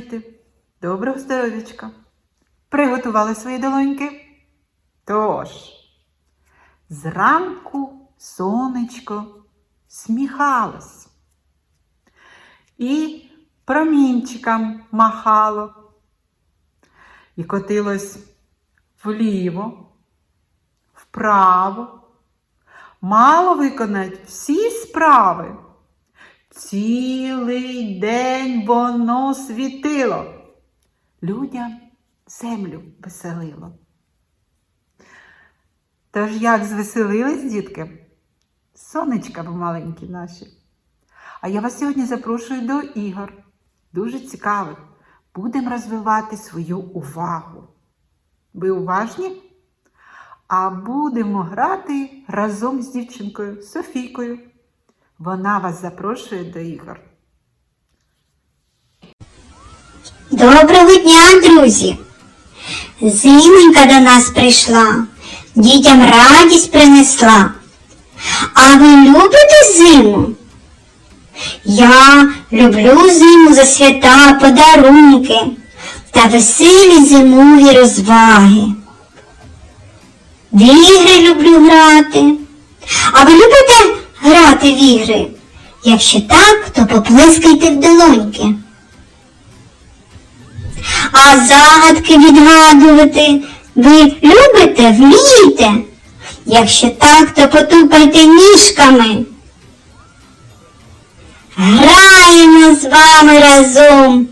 Діти! Доброго здоров'ячка! Приготували свої долоньки? Тож, зранку сонечко сміхалось і промінчикам махало, і котилось вліво, вправо. Мало виконать всі справи. Цілий день воно світило, людям землю веселило. Тож як звеселились, дітки? Сонечка ви маленькі наші. А я вас сьогодні запрошую до ігор. Дуже цікавих. Будемо розвивати свою увагу. Ви уважні? А будемо грати разом з дівчинкою Софійкою. Вона вас запрошує до ігор. Доброго дня, друзі! Зимонька до нас прийшла, дітям радість принесла. А ви любите зиму? Я люблю зиму за свята, подарунки та веселі зимові розваги. В ігри люблю грати. А ви любите грати в ігри? Якщо так, то поплескайте в долоньки. А загадки відгадувати ви любите, вмієте? Якщо так, то потупайте ніжками. Граємо з вами разом.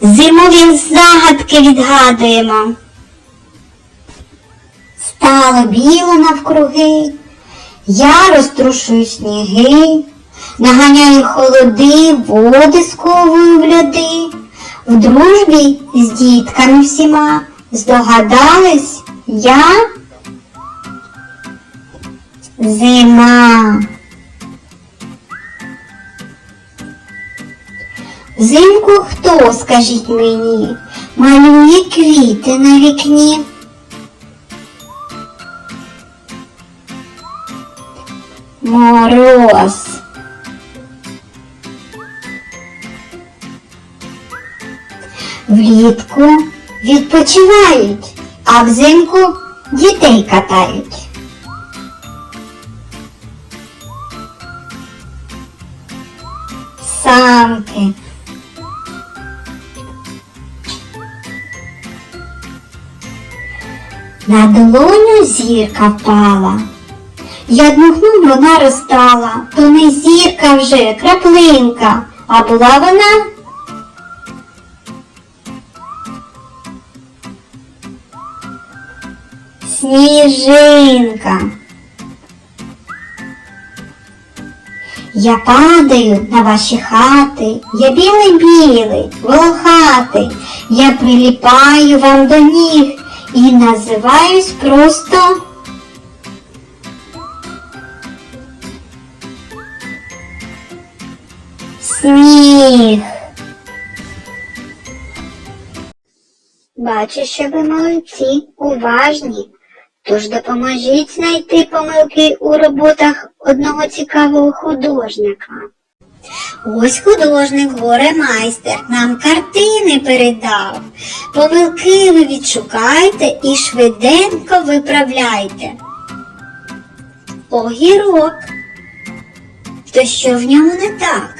Зимові загадки відгадуємо. Стало біло навкруги, я розтрушую сніги, наганяю холоди, води сковую в льоди. В дружбі з дітками всіма здогадались я зима. Взимку хто, скажіть мені, малює квіти на вікні? Мороз. Влітку відпочивають, а взимку дітей катають. Самки. На долоню зірка впала. Я дмухнув, вона розтала, то не зірка вже, краплинка, а була вона? Сніжинка. Я падаю на ваші хати, я білий-білий, волохатий, я приліпаю вам до ніг і називаюсь просто сніг. Бачу, що ви молодці, уважні. Тож допоможіть знайти помилки у роботах одного цікавого художника. Ось художник горе майстер нам картини передав. Помилки ви відшукайте і швиденько виправляйте. Огірок. То що в ньому не так?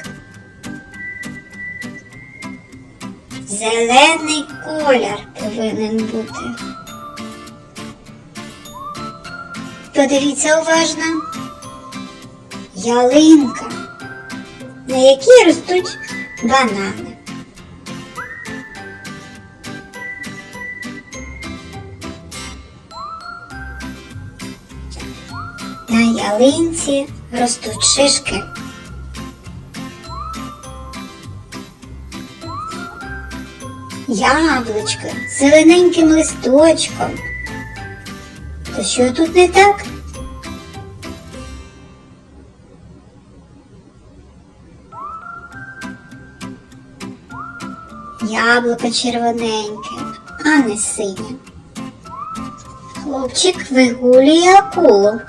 Зелений колір повинен бути. Подивіться уважно. Ялинка, на якій ростуть банани. На ялинці ростуть шишки. Яблучко зелененьким листочком. То що тут не так? Яблуко червоненьке, а не синє. Хлопчик вигулює акулу.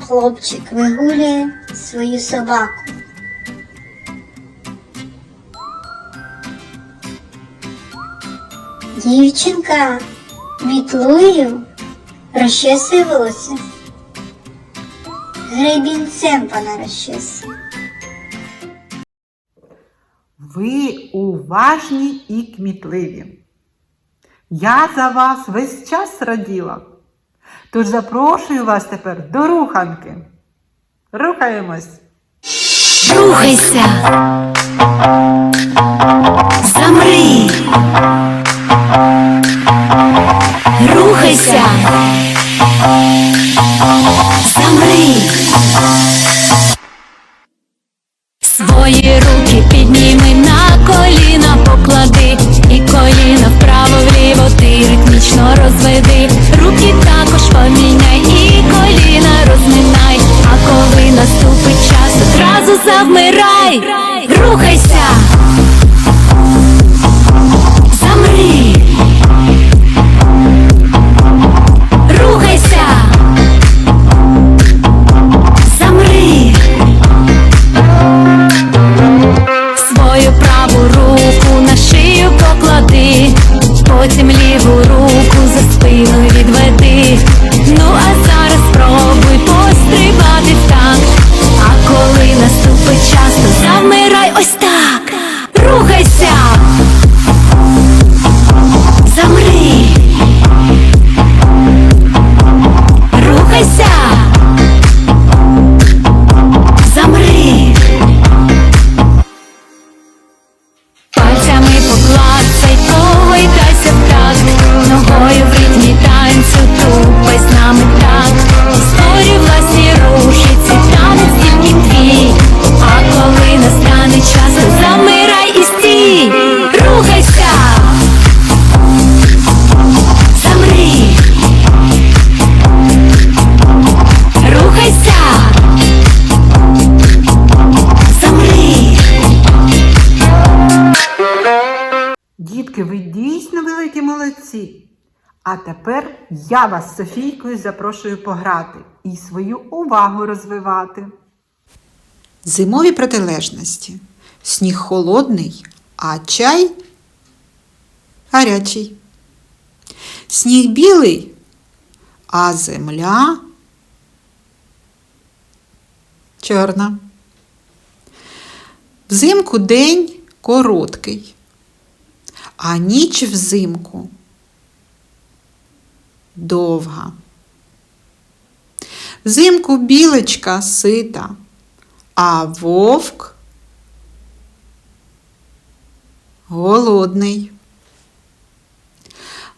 Хлопчик вигулює свою собаку. Дівчинка мітлою розчесує волосся. Гребінцем вона розчесує. Ви уважні і кмітливі. Я за вас весь час раділа. Тож запрошую вас тепер до руханки. Рухаємось. Рухайся, замри, рухайся, замри. Свої руки підніми на коліна поклади, і коліна вправо вліво ти ритмічно розведи. Руки також поміняй, і коліна розминай. А коли наступить час, одразу завмирай, рухайся, молодці. А тепер я вас з Софійкою запрошую пограти і свою увагу розвивати. Зимові протилежності. Сніг холодний, а чай гарячий. Сніг білий, а земля чорна. Взимку день короткий, а ніч взимку довга. Взимку білочка сита, а вовк голодний.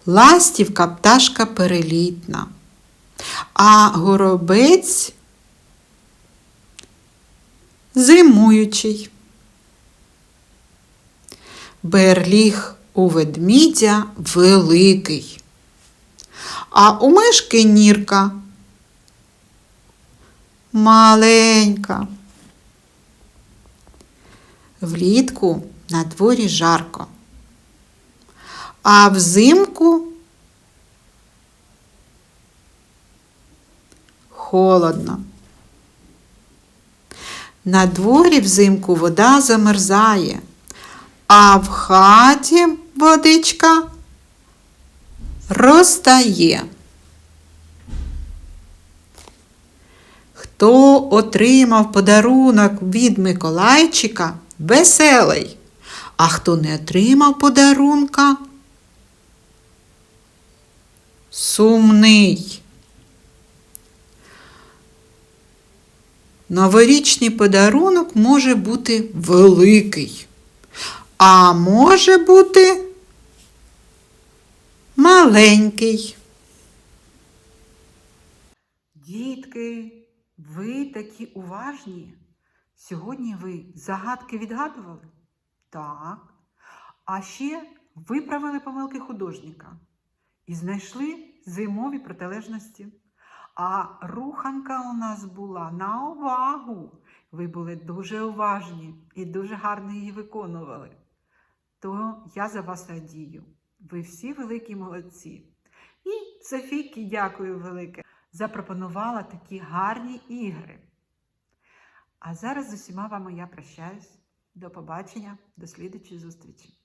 Ластівка пташка перелітна, а горобець зимуючий. Берліг у ведмідя великий, а у мишки нірка маленька. Влітку на дворі жарко, а взимку холодно. На дворі взимку вода замерзає, а в хаті водичка розтає. Хто отримав подарунок від Миколайчика, веселий, а хто не отримав подарунка, сумний. Новорічний подарунок може бути великий, а може бути маленький. Дітки, ви такі уважні. Сьогодні ви загадки відгадували? Так. А ще виправили помилки художника і знайшли зимові протилежності. А руханка у нас була на увагу. Ви були дуже уважні і дуже гарно її виконували. То я за вас радію. Ви всі великі молодці. І Софійки дякую велике. Запропонувала такі гарні ігри. А зараз з усіма вами я прощаюсь. До побачення, до слідчої зустрічі.